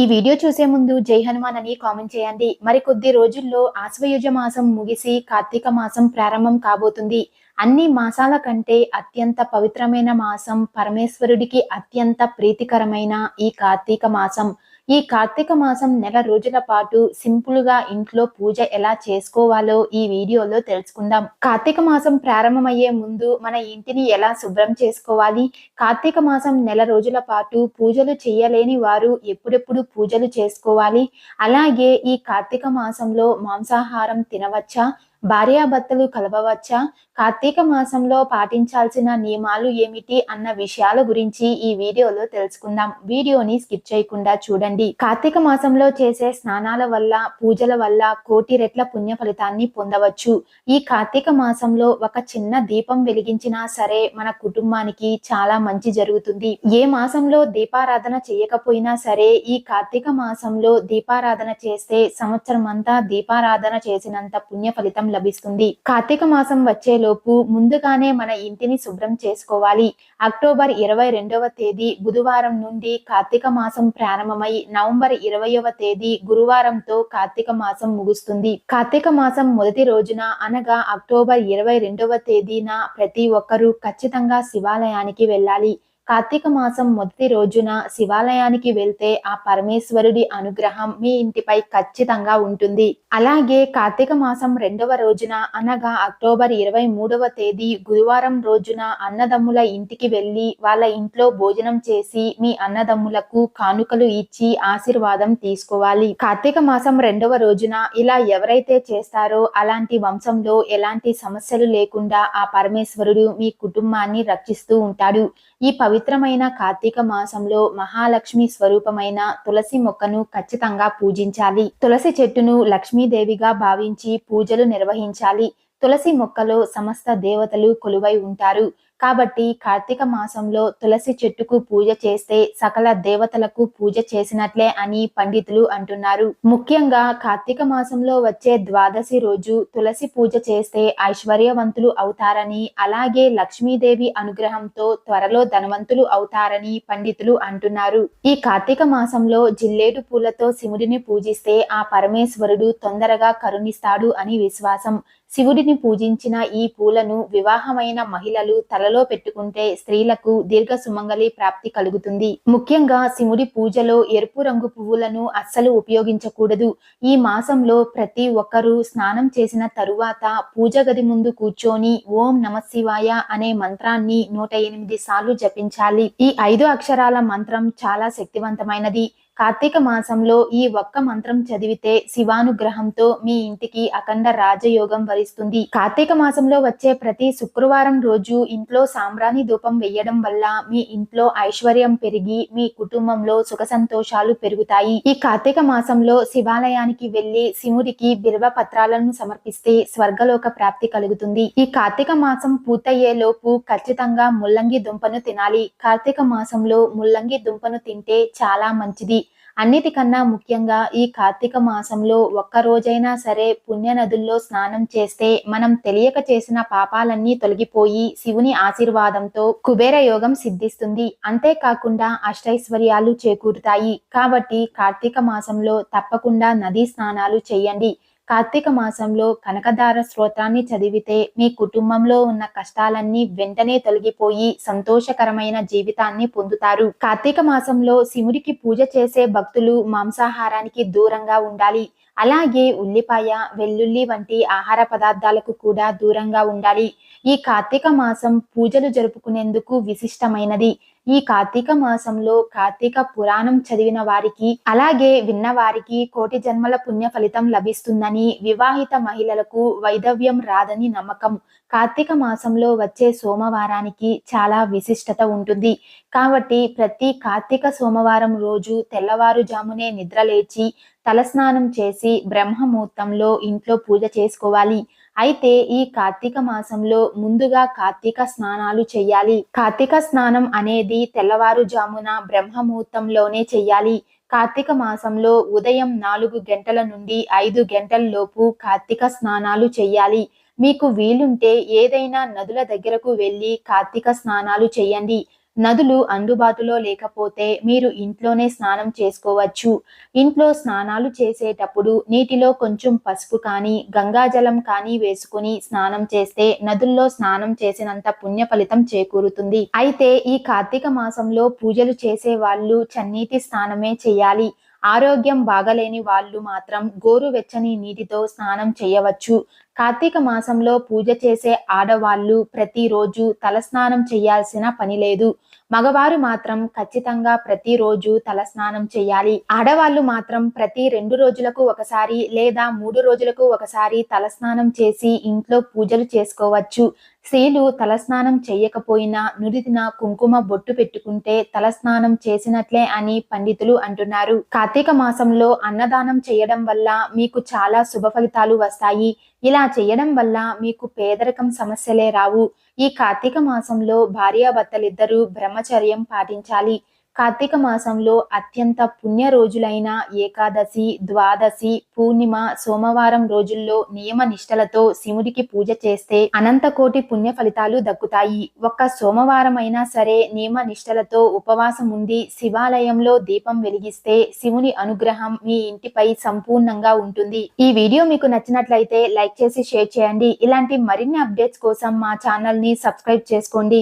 ఈ వీడియో చూసే ముందు జై హనుమాన్ అని కామెంట్ చేయండి. మరి కొద్ది రోజుల్లో ఆశ్వయుజ మాసం ముగిసి కార్తీక మాసం ప్రారంభం కాబోతుంది. అన్ని మాసాల కంటే అత్యంత పవిత్రమైన మాసం పరమేశ్వరుడికి అత్యంత ప్రీతికరమైన ఈ కార్తీక మాసం. ఈ కార్తీక మాసం నెల రోజుల పాటు సింపుల్గా ఇంట్లో పూజ ఎలా చేసుకోవాలో ఈ వీడియోలో తెలుసుకుందాం. కార్తీక మాసం ప్రారంభమయ్యే ముందు మన ఇంటిని ఎలా శుభ్రం చేసుకోవాలి? కార్తీక మాసం నెల రోజుల పాటు పూజలు చేయలేని వారు ఎప్పుడెప్పుడు పూజలు చేసుకోవాలి? అలాగే ఈ కార్తీక మాసంలో మాంసాహారం తినవచ్చా? భార్యాభర్తలు కలవవచ్చా? కార్తీక మాసంలో పాటించాల్సిన నియమాలు ఏమిటి అన్న విషయాల గురించి ఈ వీడియోలో తెలుసుకుందాం. వీడియోని స్కిప్ చేయకుండా చూడండి. కార్తీక మాసంలో చేసే స్నానాల వల్ల పూజల వల్ల కోటి రెట్ల పుణ్య ఫలితాన్ని పొందవచ్చు. ఈ కార్తీక మాసంలో ఒక చిన్న దీపం వెలిగించినా సరే మన కుటుంబానికి చాలా మంచి జరుగుతుంది. ఏ మాసంలో దీపారాధన చేయకపోయినా సరే ఈ కార్తీక మాసంలో దీపారాధన చేస్తే సంవత్సరం అంతా దీపారాధన చేసినంత పుణ్య ఫలితం లభిస్తుంది. కార్తీక మాసం వచ్చేలోపు ముందుగానే మన ఇంటిని శుభ్రం చేసుకోవాలి. అక్టోబర్ ఇరవై రెండవ తేదీ బుధవారం నుండి కార్తీక మాసం ప్రారంభమై నవంబర్ ఇరవయవ తేదీ గురువారంతో కార్తీక మాసం ముగుస్తుంది. కార్తీక మాసం మొదటి రోజున అనగా అక్టోబర్ ఇరవై రెండవ తేదీన ప్రతి ఒక్కరూ ఖచ్చితంగా శివాలయానికి వెళ్ళాలి. కార్తీక మాసం మొదటి రోజున శివాలయానికి వెళ్తే ఆ పరమేశ్వరుడి అనుగ్రహం మీ ఇంటిపై ఖచ్చితంగా ఉంటుంది. అలాగే కార్తీక మాసం రెండవ రోజున అనగా అక్టోబర్ ఇరవై మూడవ తేదీ గురువారం రోజున అన్నదమ్ముల ఇంటికి వెళ్ళి వాళ్ళ ఇంట్లో భోజనం చేసి మీ అన్నదమ్ములకు కానుకలు ఇచ్చి ఆశీర్వాదం తీసుకోవాలి. కార్తీక మాసం రెండవ రోజున ఇలా ఎవరైతే చేస్తారో అలాంటి వంశంలో ఎలాంటి సమస్యలు లేకుండా ఆ పరమేశ్వరుడు మీ కుటుంబాన్ని రక్షిస్తూ ఉంటాడు. ఈ పవిత్రమైన కార్తీక మాసంలో మహాలక్ష్మి స్వరూపమైన తులసి మొక్కను ఖచ్చితంగా పూజించాలి. తులసి చెట్టును లక్ష్మీదేవిగా భావించి పూజలు నిర్వహించాలి. తులసి మొక్కలో సమస్త దేవతలు కొలువై ఉంటారు. కాబట్టి కార్తీక మాసంలో తులసి చెట్టుకు పూజ చేస్తే సకల దేవతలకు పూజ చేసినట్లే అని పండితులు అంటున్నారు. ముఖ్యంగా కార్తీక మాసంలో వచ్చే ద్వాదశి రోజు తులసి పూజ చేస్తే ఐశ్వర్యవంతులు అవుతారని అలాగే లక్ష్మీదేవి అనుగ్రహంతో త్వరలో ధనవంతులు అవుతారని పండితులు అంటున్నారు. ఈ కార్తీక మాసంలో జిల్లేడు పూలతో శివుడిని పూజిస్తే ఆ పరమేశ్వరుడు తొందరగా కరుణిస్తాడు అని విశ్వాసం. శివుడిని పూజించిన ఈ పూలను వివాహమైన మహిళలు తలలో పెట్టుకుంటే స్త్రీలకు దీర్ఘ సుమంగళి ప్రాప్తి కలుగుతుంది. ముఖ్యంగా శివుడి పూజలో ఎరుపు రంగు పువ్వులను అస్సలు ఉపయోగించకూడదు. ఈ మాసంలో ప్రతి ఒక్కరూ స్నానం చేసిన తరువాత పూజ గది ముందు కూర్చొని ఓం నమశివాయ అనే మంత్రాన్ని నూట ఎనిమిది సార్లు జపించాలి. ఈ ఐదు అక్షరాల మంత్రం చాలా శక్తివంతమైనది. కార్తీక మాసంలో ఈ ఒక్క మంత్రం చదివితే శివానుగ్రహంతో మీ ఇంటికి అఖండ రాజయోగం వరిస్తుంది. కార్తీక మాసంలో వచ్చే ప్రతి శుక్రవారం రోజు ఇంట్లో సాంబ్రాణి ధూపం వేయడం వల్ల మీ ఇంట్లో ఐశ్వర్యం పెరిగి మీ కుటుంబంలో సుఖ సంతోషాలు పెరుగుతాయి. ఈ కార్తీక మాసంలో శివాలయానికి వెళ్ళి శివుడికి బిల్వ పత్రాలను సమర్పిస్తే స్వర్గలోక ప్రాప్తి కలుగుతుంది. ఈ కార్తీక మాసం పూర్తయ్యే లోపు ఖచ్చితంగా ముల్లంగి దుంపను తినాలి. కార్తీక మాసంలో ముల్లంగి దుంపను తింటే చాలా మంచిది. అన్నిటికన్నా ముఖ్యంగా ఈ కార్తీక మాసంలో ఒక్క రోజైనా సరే పుణ్య నదుల్లో స్నానం చేస్తే మనం తెలియక చేసిన పాపాలన్నీ తొలగిపోయి శివుని ఆశీర్వాదంతో కుబేర యోగం సిద్ధిస్తుంది. అంతేకాకుండా అష్టైశ్వర్యాలు చేకూరుతాయి. కాబట్టి కార్తీక మాసంలో తప్పకుండా నదీ స్నానాలు చేయండి. కార్తీక మాసంలో కనకదార స్తోత్రాన్ని చదివితే మీ కుటుంబంలో ఉన్న కష్టాలన్నీ వెంటనే తొలగిపోయి సంతోషకరమైన జీవితాన్ని పొందుతారు. కార్తీక మాసంలో శివుడికి పూజ చేసే భక్తులు మాంసాహారానికి దూరంగా ఉండాలి. అలాగే ఉల్లిపాయ వెల్లుల్లి వంటి ఆహార పదార్థాలకు కూడా దూరంగా ఉండాలి. ఈ కార్తీక మాసం పూజలు జరుపుకునేందుకు విశిష్టమైనది. ఈ కార్తీక మాసంలో కార్తీక పురాణం చదివిన వారికి అలాగే విన్న వారికి కోటి జన్మల పుణ్య ఫలితం లభిస్తుందని వివాహిత మహిళలకు వైధవ్యం రాదని నమ్మకం. కార్తీక మాసంలో వచ్చే సోమవారానికి చాలా విశిష్టత ఉంటుంది. కాబట్టి ప్రతి కార్తీక సోమవారం రోజు తెల్లవారుజామునే నిద్రలేచి తలస్నానం చేసి బ్రహ్మముహూర్తంలో ఇంట్లో పూజ చేసుకోవాలి. అయితే ఈ కార్తీక మాసంలో ముందుగా కార్తీక స్నానాలు చేయాలి కార్తీక స్నానం అనేది తెల్లవారుజామున బ్రహ్మముహూర్తంలోనే చెయ్యాలి. కార్తీక మాసంలో ఉదయం నాలుగు గంటల నుండి ఐదు గంటల లోపు కార్తీక స్నానాలు చేయాలి మీకు వీలుంటే ఏదైనా నదుల దగ్గరకు వెళ్ళి కార్తీక స్నానాలు చేయండి నదులు అందుబాటులో లేకపోతే మీరు ఇంట్లోనే స్నానం చేసుకోవచ్చు. ఇంట్లో స్నానాలు చేసేటప్పుడు నీటిలో కొంచెం పసుపు కానీ గంగాజలం కానీ వేసుకుని స్నానం చేస్తే నదుల్లో స్నానం చేసినంత పుణ్య ఫలితం చేకూరుతుంది. అయితే ఈ కార్తీక మాసంలో పూజలు చేసే వాళ్ళు చన్నీటి స్నానమే చేయాలి. ఆరోగ్యం బాగలేని వాళ్ళు మాత్రం గోరువెచ్చని నీటితో స్నానం చేయవచ్చు. కార్తీక మాసంలో పూజ చేసే ఆడవాళ్ళు ప్రతిరోజు తలస్నానం చేయాల్సిన పని లేదు. మగవారు మాత్రం ఖచ్చితంగా ప్రతిరోజు తలస్నానం చేయాలి. ఆడవాళ్ళు మాత్రం ప్రతి రెండు రోజులకు ఒకసారి లేదా మూడు రోజులకు ఒకసారి తలస్నానం చేసి ఇంట్లో పూజలు చేసుకోవచ్చు. స్త్రీలు తలస్నానం చేయకపోయినా నుదిటిన కుంకుమ బొట్టు పెట్టుకుంటే తలస్నానం చేసినట్లే అని పండితులు అంటున్నారు. కార్తీక మాసంలో అన్నదానం చేయడం వల్ల మీకు చాలా శుభ ఫలితాలు వస్తాయి. ఇలా ఇలా చేయడం వల్ల మీకు పేదరికం సమస్యలే రావు. ఈ కార్తీక మాసంలో భార్యాభర్తలిద్దరూ బ్రహ్మచర్యం పాటించాలి. కార్తీక మాసంలో అత్యంత పుణ్య రోజులైన ఏకాదశి ద్వాదశి పూర్ణిమ సోమవారం రోజుల్లో నియమ నిష్టలతో శివుడికి పూజ చేస్తే అనంతకోటి పుణ్య ఫలితాలు దక్కుతాయి. ఒక్క సోమవారం అయినా సరే నియమ నిష్టలతో ఉపవాసం ఉండి శివాలయంలో దీపం వెలిగిస్తే శివుని అనుగ్రహం మీ ఇంటిపై సంపూర్ణంగా ఉంటుంది. ఈ వీడియో మీకు నచ్చినట్లయితే లైక్ చేసి షేర్ చేయండి. ఇలాంటి మరిన్ని అప్డేట్స్ కోసం మా ఛానల్ని సబ్స్క్రైబ్ చేసుకోండి.